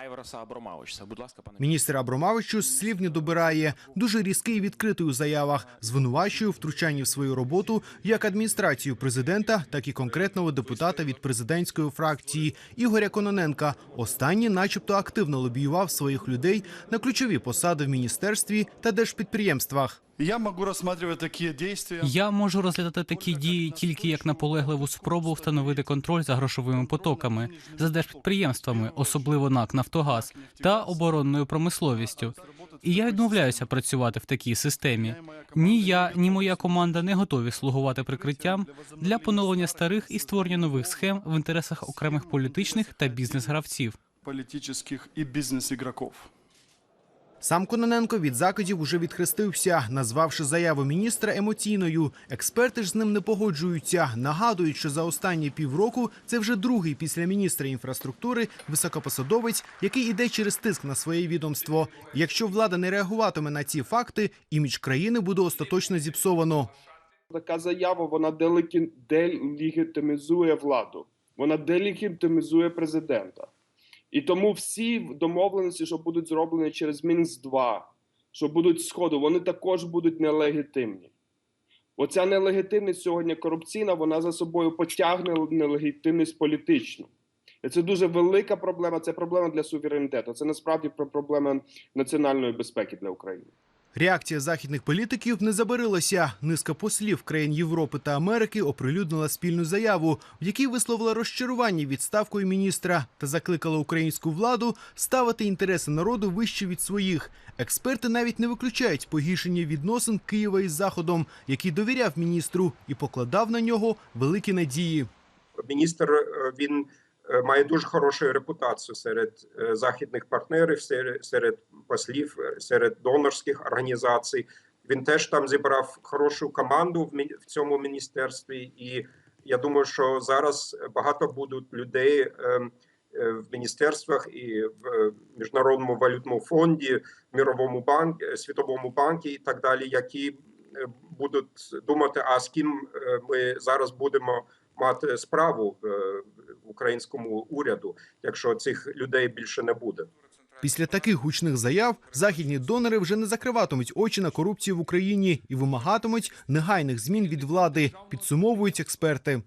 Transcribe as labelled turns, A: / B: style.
A: Айвараса Абромавича. Будь ласка, пане
B: Міністр Абромавичу слів не добирає. Дуже різкий відкритий у заявах, звинувачує у втручанні в свою роботу як адміністрацію президента, так і конкретного депутата від президентської фракції Ігоря Кононенка. Останній, начебто, активно лобіював своїх людей на ключові посади в міністерстві та держпідприємствах.
C: Я могу рассматривать такие действия.
D: Я можу розглядати такі дії тільки як наполегливу спробу встановити контроль за грошовими потоками, за держпідприємствами, особливо НАК Нафтогаз та оборонною промисловістю. І я відмовляюся працювати в такій системі. Ні я, ні моя команда не готові слугувати прикриттям для поновлення старих і створення нових схем в інтересах окремих політичних та бізнес-гравців.
C: политических и бизнес-игроков.
B: Сам Кононенко від закидів уже відхрестився, назвавши заяву міністра емоційною. Експерти ж з ним не погоджуються. Нагадують, що за останні півроку це вже другий після міністра інфраструктури високопосадовець, який іде через тиск на своє відомство. Якщо влада не реагуватиме на ці факти, імідж країни буде остаточно зіпсовано.
E: Така заява вона делегітимізує владу, вона делегітимізує президента. І тому всі домовленості, що будуть зроблені через Мінськ 2 що будуть сходу, вони також будуть нелегітимні. Оця нелегітимність сьогодні корупційна, вона за собою потягне нелегітимність політичну. І це дуже велика проблема. Це проблема для суверенітету. Це насправді проблема національної безпеки для України.
B: Реакція західних політиків не забарилася. Низка послів країн Європи та Америки оприлюднила спільну заяву, в якій висловила розчарування відставкою міністра та закликала українську владу ставити інтереси народу вище від своїх. Експерти навіть не виключають погіршення відносин Києва із Заходом, який довіряв міністру і покладав на нього великі надії.
F: міністр е, він має дуже хорошу репутацію серед е, західних партнерів, серед, послів, е, серед донорських організацій. Він теж там зібрав хорошу команду в цьому міністерстві, і я думаю, що зараз багато будуть людей е, е, в міністерствах і в е, міжнародному валютному фонді, міровому банку, світовому банку і так далі, які е, будуть думати, а з ким е, ми зараз будемо мати справу в е, в українському уряду, якщо цих людей більше не буде.
B: Після таких гучних заяв західні донори вже не закриватимуть очі на корупцію в Україні і вимагатимуть негайних змін від влади. Підсумовують експерти.